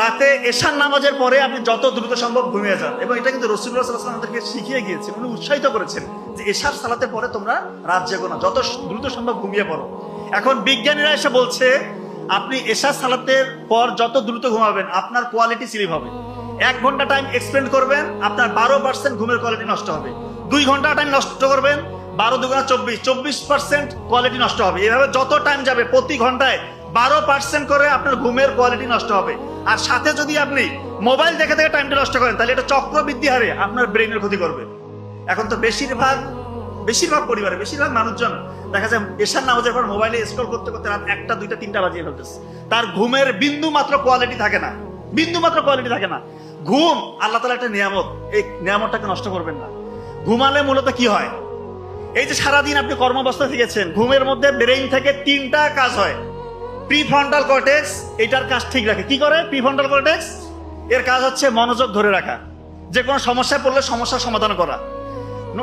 রাতে এশার নামাজের পরে আপনি যত দ্রুত সম্ভব ঘুমিয়ে যান। এবং এটা কিন্তু রসুল্লাহ সাল্লাহ আমাদেরকে শিখিয়ে গিয়েছেন, উনি উৎসাহিত করেছেন যে এশার সালাতে পরে তোমরা রাত জেগো না, যত দ্রুত সম্ভব ঘুমিয়ে পড়ো। এখন বিজ্ঞানীরা এসে বলছে, আপনি এশার সালাতের পর যত দ্রুত ঘুমাবেন, আপনার কোয়ালিটি স্লিপ হবে। এক ঘণ্টা টাইম এক্সপেন্ড করবেন, আপনার বারো পার্সেন্ট ঘুমের কোয়ালিটি নষ্ট হবে। দুই ঘণ্টা টাইম নষ্ট করবেন, বারো দুগুণা চব্বিশ চব্বিশ পার্সেন্ট কোয়ালিটি নষ্ট হবে। এভাবে যত টাইম যাবে, প্রতি ঘন্টায় বারো পার্সেন্ট করে আপনার ঘুমের কোয়ালিটি নষ্ট হবে। আর সাথে যদি আপনি মোবাইল দেখে দেখে টাইমটা নষ্ট করেন, তাহলে এটা চক্রবৃদ্ধি হারে আপনার ব্রেনের ক্ষতি করবে। এখন তো বেশিরভাগ বেশিরভাগ পরিবারে, বেশিরভাগ মানুষজন, দেখা যায় এশার নামাজের পর মোবাইলে স্ক্রল করতে করতে রাত একটা, দুইটা, তিনটা বাজিয়ে ফেলতেছে। তার ঘুমের বিন্দু মাত্র কোয়ালিটি থাকে না। বিন্দু মাত্র কোয়ালিটি থাকে না। ঘুম, আল্লাহ তালা একটা নিয়ামত। এই নিয়ামতটাকে নষ্ট করবেন না। ঘুমালে মূলত কি হয়? এই যে সারাদিন আপনি কর্মব্যস্ত থেকেছেন, ঘুমের মধ্যে ব্রেইন থেকে তিনটা কাজ হয়। প্রিফ্রন্টাল কর্টেক্স, এটার কাজ ঠিক রাখে। কি করে? প্রিফ্রন্টাল কর্টেক্স, এর কাজ হচ্ছে মনোযোগ ধরে রাখা। যে কোনো সমস্যায় পড়লে সমস্যার সমাধান করা।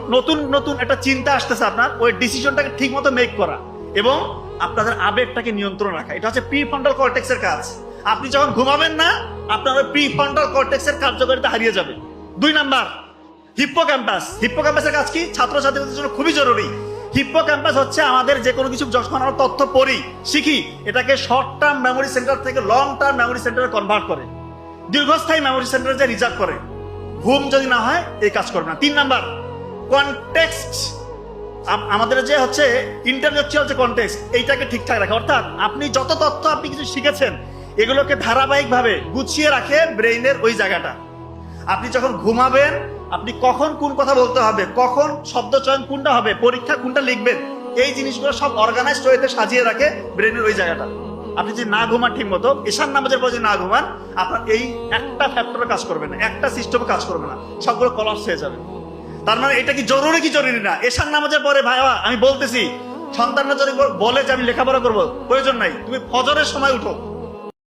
নতুন নতুন একটা চিন্তা আসতেছে আপনার, ওই ডিসিশনটাকে ঠিক মতো মেক করা এবং আপনাদের আবেগটাকে নিয়ন্ত্রণ রাখা। এটা হচ্ছে প্রিফ্রন্টাল কর্টেক্সের কাজ। আপনি যখন ঘুমাবেন না, আপনার প্রিফ্রন্টাল কর্টেক্সের কার্যকারিতা হারিয়ে যাবে। দুই নাম্বার হিপ্পো ক্যাম্পাস হিপ্পো ক্যাম্পাসের কাজ কি? ছাত্রছাত্রীদের জন্য খুবই জরুরি। হিপ্পো ক্যাম্পাস হচ্ছে আমাদের যে কোনো কিছু যখন আমরা তথ্য পড়ি, শিখি, এটাকে শর্ট টার্ম মেমোরি সেন্টার থেকে লং টার্ম মেমোরি সেন্টারে কনভার্ট করে। দীর্ঘস্থায়ী মেমোরি সেন্টারে যে রিজার্ভ করে, ঘুম যদি না হয়, এই কাজ করবে না। তিন নাম্বার কনটেক্সট আমাদের যে হচ্ছে ইন্টারলেকচুয়াল যে কনটেক্সট এইটাকে ঠিকঠাক রাখে। অর্থাৎ আপনি যত তথ্য আপনি কিছু শিখেছেন, এগুলোকে ধারাবাহিকভাবে গুছিয়ে রাখে ব্রেইনের ওই জায়গাটা। আপনি যখন ঘুমাবেন আপনি কখন কোন কথা বলতে হবে, কখন শব্দ চয়ন কোনটা হবে, পরীক্ষা কোনটা লিখবেন, এই জিনিসগুলো সব অর্গানাইজড ওয়েতে সাজিয়ে রাখে ব্রেনের ওই জায়গাটা। আপনি যদি না ঘুমান ঠিক মতো ঈশান নামাজের পর যদি না ঘুমান, আপনার এই একটা ফ্যাক্টরে কাজ করবে না, একটা সিস্টেমে কাজ করবে না, সবগুলো কলাপস হয়ে যাবে। তার মানে এটা কি জরুরি কি জরুরি না? এশান নামাজের পরে ভাইয়া আমি বলতেছি, সন্তানরা যদি বলে যে আমি লেখাপড়া করব, প্রয়োজন নাই, তুমি ফজরের সময় উঠো।